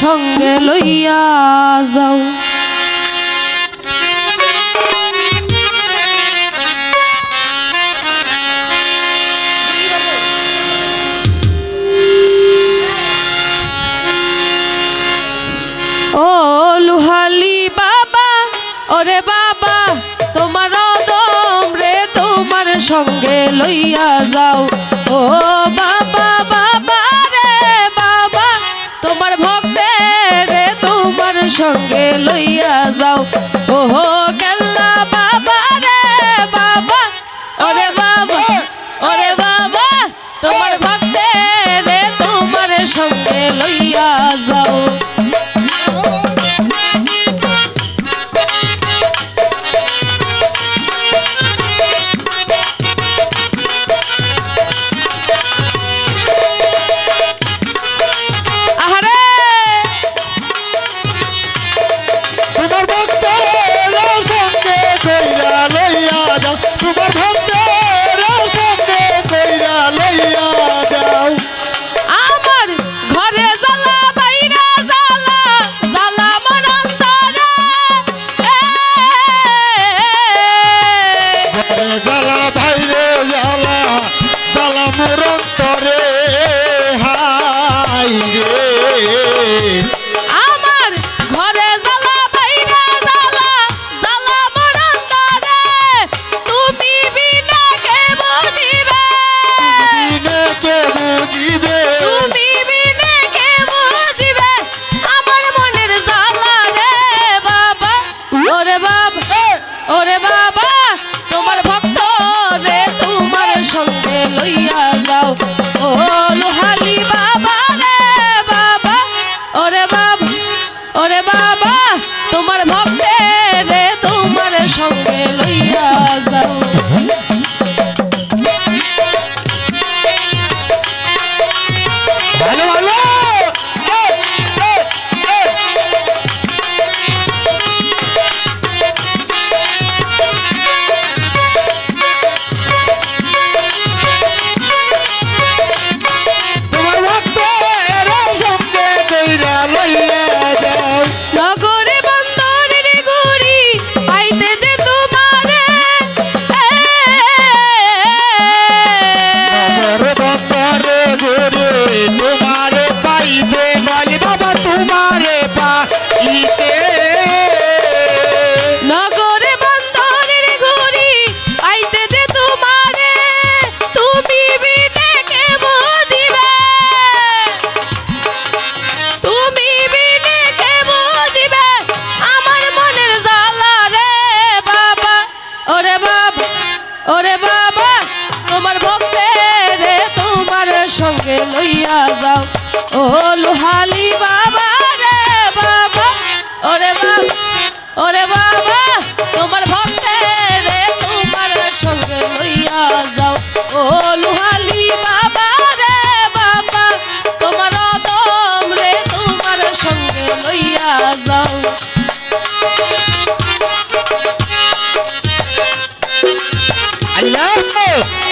সঙ্গে লইয়া যাও। ও লুহালি বাবা, ওরে বাবা, তোমার দম রে তোমার সঙ্গে লইয়া যাও। ও বাবা সঙ্গে লইয়া যাও। ওহো গেল্লা বাবা রে বাবা। ওরে বাবা ওরে বাবা, তোমার ভক্তের তোমার সঙ্গে লইয়া যাও। লইয়া যাও। ও লোহালি বাবা রে বাবা। ওরে বাবা ওরে বাবা। আমাকে লইয়া যাও। ও লোহালি বাবা রে বাবা, ওরে বাবা ওরে বাবা, তোমার ভক্তে রে তোমার সঙ্গে লইয়া যাও। ও লোহালি বাবা রে বাবা, তোমার দম রে তোমার সঙ্গে লইয়া যাও। আল্লাহ!